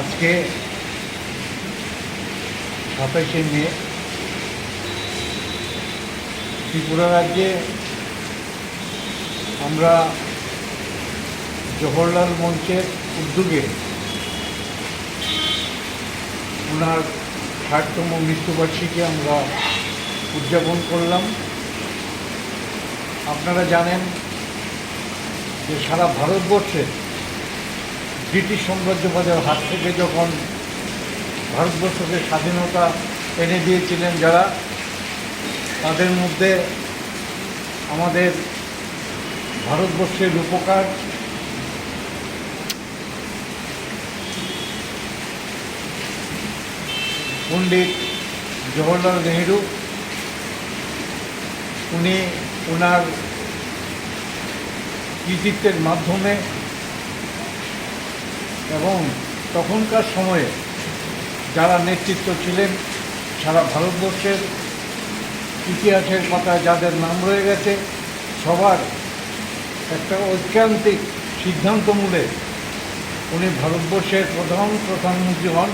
আজকে সাতাশে মে, ত্রিপুরা রাজ্যে আমরা জওহরলাল মঞ্চের উদ্যোগে ওনার ষাটতম মৃত্যুবার্ষিকী আমরা উদযাপন করলাম। আপনারা জানেন যে সারা ভারতবর্ষে ব্রিটিশ সাম্রাজ্যবাদের হাত থেকে যখন ভারতবর্ষকে স্বাধীনতা এনে দিয়েছিলেন যারা, তাদের মধ্যে আমাদের ভারতবর্ষের উপকার পণ্ডিত জওহরলাল নেহরু, উনি ওনার কৃতিত্বের মাধ্যমে এবং তখনকার সময়ে যারা নেতৃত্ব ছিলেন, সারা ভারতবর্ষের ইতিহাসের পাতায় যাদের নাম রয়ে গেছে, সবার একটা ঐকান্তিক সিদ্ধান্তমূলে উনি ভারতবর্ষের প্রধান প্রধানমন্ত্রী হন।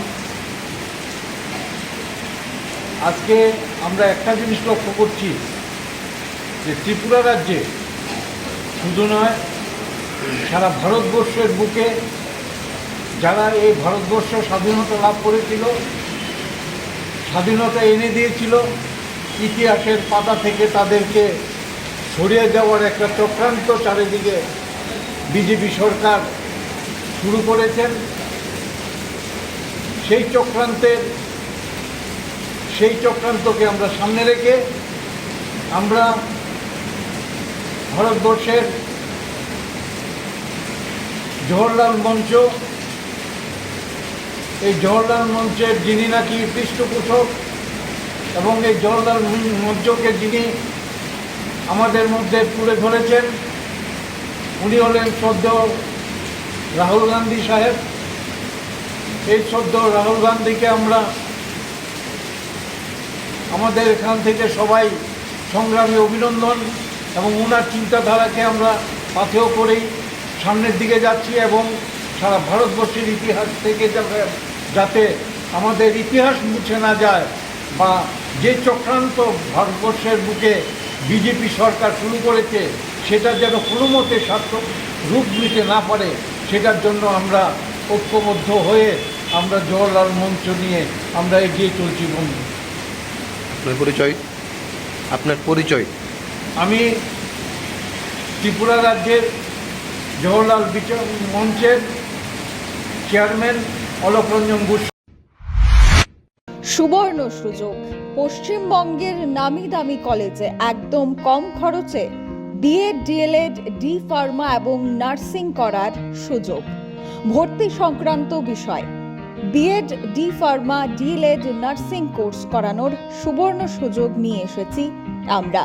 আজকে আমরা একটা জিনিস লক্ষ্য করছি, যে ত্রিপুরা রাজ্যে শুধু নয়, সারা ভারতবর্ষের বুকে যারা এই ভারতবর্ষ স্বাধীনতা লাভ করেছিল, স্বাধীনতা এনে দিয়েছিল, ইতিহাসের পাতা থেকে তাদেরকে সরিয়ে দেওয়ার একটা চক্রান্ত চারিদিকে বিজেপি সরকার শুরু করেছেন। সেই চক্রান্তের, সেই চক্রান্তকে আমরা সামনে রেখে আমরা ভারতবর্ষের জওহরলাল মঞ্চ এই জওহরলাল মঞ্চের যিনি নাকি পৃষ্ঠপোষক এবং এই জওহরলাল মঞ্চকে যিনি আমাদের মধ্যে তুলে ধরেছেন, উনি হলেন সদ্য রাহুল গান্ধী সাহেব। এই সদ্য রাহুল গান্ধীকে আমরা আমাদের এখান থেকে সবাই সংগ্রামী অভিনন্দন এবং ওনার চিন্তাধারাকে আমরা পাথেও করেই সামনের দিকে যাচ্ছি এবং সারা ভারতবর্ষের ইতিহাস থেকে যাতে- যাতে আমাদের ইতিহাস মুছে না যায় বা যে চক্রান্ত ভারতবর্ষের বুকে বিজেপি সরকার শুরু করেছে সেটা যেন কোনো মতে সার্থক রূপ নিতে না পারে সেটার জন্য আমরা ঐক্যবদ্ধ হয়ে আমরা জওয়াহরলাল মঞ্চ নিয়ে আমরা এগিয়ে চলছি বন্ধু। আপনার পরিচয়? আপনার পরিচয়? আমি ত্রিপুরা রাজ্যের জওহরলাল বিচার মঞ্চের চেয়ারম্যান ঘোষ সুবর্ণ সুযোগ। পশ্চিমবঙ্গের নামি দামি কলেজে একদম কম খরচে B Ed D El Ed, D pharma এবং নার্সিং করার সুযোগ। ভর্তি সংক্রান্ত বিষয়, B Ed, D pharma, D El Ed, nursing course করানোর সুবর্ণ সুযোগ নিয়ে এসেছি আমরা।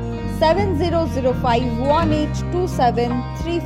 7005 1827